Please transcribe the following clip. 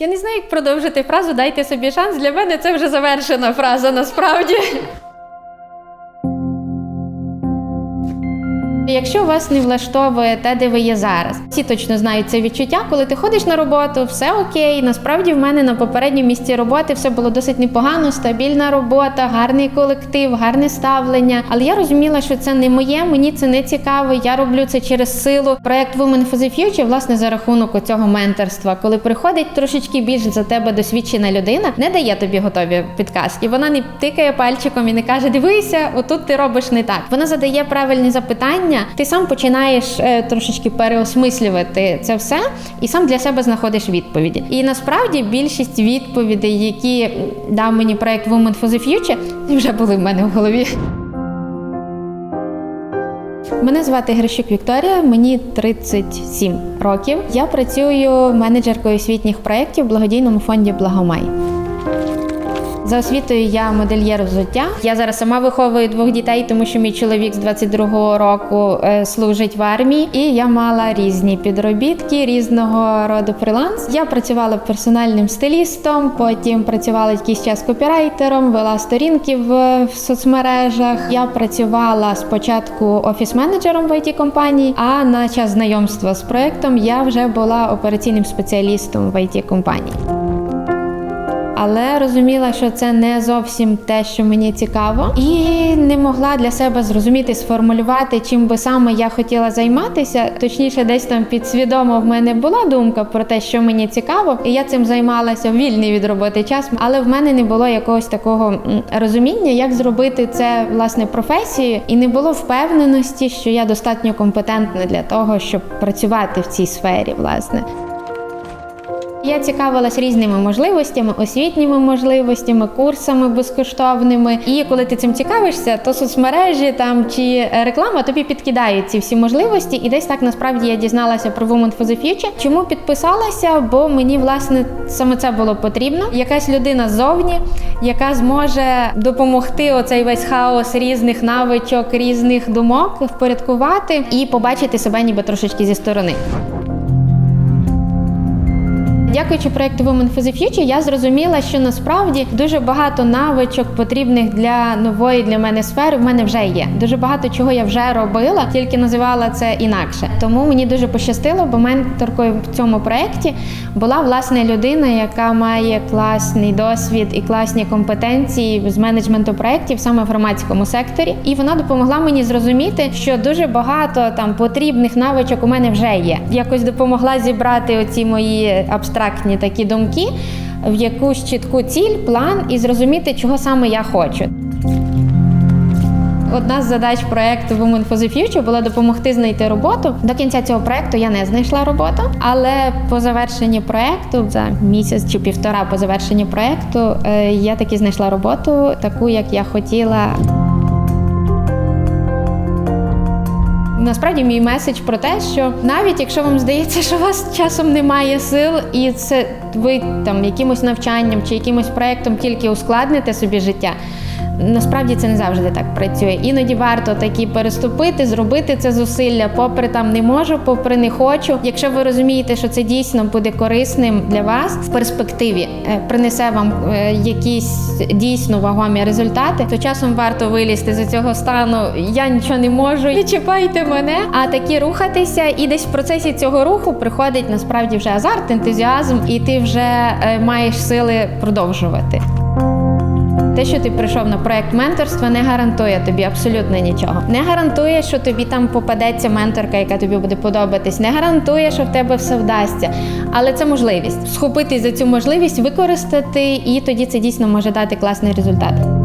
Я не знаю, як продовжити фразу Дайте собі шанс. Для мене це вже завершена фраза насправді. Якщо вас не влаштовує те, де ви є зараз, всі точно знають це відчуття, коли ти ходиш на роботу, все окей. Насправді в мене на попередньому місці роботи все було досить непогано, стабільна робота, гарний колектив, гарне ставлення. Але я розуміла, що це не моє, мені це не цікаво. Я роблю це через силу. Проект Women for the Future, власне, за рахунок цього менторства, коли приходить трошечки більш за тебе досвідчена людина, не дає тобі готові підказки. Вона не тикає пальчиком і не каже: Дивися, отут ти робиш не так. Вона задає правильні запитання. Ти сам починаєш е, трошечки переосмислювати це все, і сам для себе знаходиш відповіді. І насправді більшість відповідей, які дав мені проект Women for the Future, вже були в мене в голові. Мене звати Грищук Вікторія, мені 37 років. Я працюю менеджеркою освітніх проєктів в благодійному фонді Благомай. За освітою я модельєр взуття. Я зараз сама виховую двох дітей, тому що мій чоловік з 22-го року е, служить в армії, і я мала різні підробітки різного роду фриланс. Я працювала персональним стилістом, потім працювала якийсь час копірайтером, вела сторінки в, в соцмережах. Я працювала спочатку офіс-менеджером в it компанії, а на час знайомства з проектом я вже була операційним спеціалістом в it компанії але розуміла, що це не зовсім те, що мені цікаво, і не могла для себе зрозуміти, сформулювати, чим би саме я хотіла займатися. Точніше, десь там підсвідомо в мене була думка про те, що мені цікаво, і я цим займалася вільний від роботи час, але в мене не було якогось такого розуміння, як зробити це власне професією, і не було впевненості, що я достатньо компетентна для того, щоб працювати в цій сфері, власне. Я цікавилась різними можливостями, освітніми можливостями, курсами безкоштовними. І коли ти цим цікавишся, то соцмережі там чи реклама тобі підкидають ці всі можливості. І десь так насправді я дізналася про Women for the Future. Чому підписалася? Бо мені власне саме це було потрібно. Якась людина ззовні, яка зможе допомогти оцей весь хаос різних навичок, різних думок впорядкувати і побачити себе ніби трошечки зі сторони. Дякуючи проекту Women for the Future, я зрозуміла, що насправді дуже багато навичок потрібних для нової для мене сфери в мене вже є. Дуже багато чого я вже робила, тільки називала це інакше. Тому мені дуже пощастило, бо менторкою в цьому проєкті була власне людина, яка має класний досвід і класні компетенції з менеджменту проєктів саме в громадському секторі. І вона допомогла мені зрозуміти, що дуже багато там потрібних навичок у мене вже є. Якось допомогла зібрати оці мої абстрактні такі думки в якусь чітку ціль, план і зрозуміти, чого саме я хочу. Одна з задач проекту Women for the Future була допомогти знайти роботу. До кінця цього проекту я не знайшла роботу, але по завершенні проекту, за місяць чи півтора по завершенні проекту, е, я таки знайшла роботу, таку як я хотіла. Насправді мій меседж про те, що навіть якщо вам здається, що у вас часом немає сил, і це ви там якимось навчанням чи якимось проектом тільки ускладните собі життя. Насправді це не завжди так працює. Іноді варто такі переступити, зробити це зусилля, попри там не можу, попри не хочу. Якщо ви розумієте, що це дійсно буде корисним для вас в перспективі, е, принесе вам е, якісь дійсно вагомі результати, то часом варто вилізти з цього стану. Я нічого не можу, не чіпайте мене. А такі рухатися, і десь в процесі цього руху приходить насправді вже азарт, ентузіазм, і ти вже е, маєш сили продовжувати. Те, що ти прийшов на проект менторства, не гарантує тобі абсолютно нічого. Не гарантує, що тобі там попадеться менторка, яка тобі буде подобатись. Не гарантує, що в тебе все вдасться. Але це можливість схопитись за цю можливість, використати, і тоді це дійсно може дати класний результат.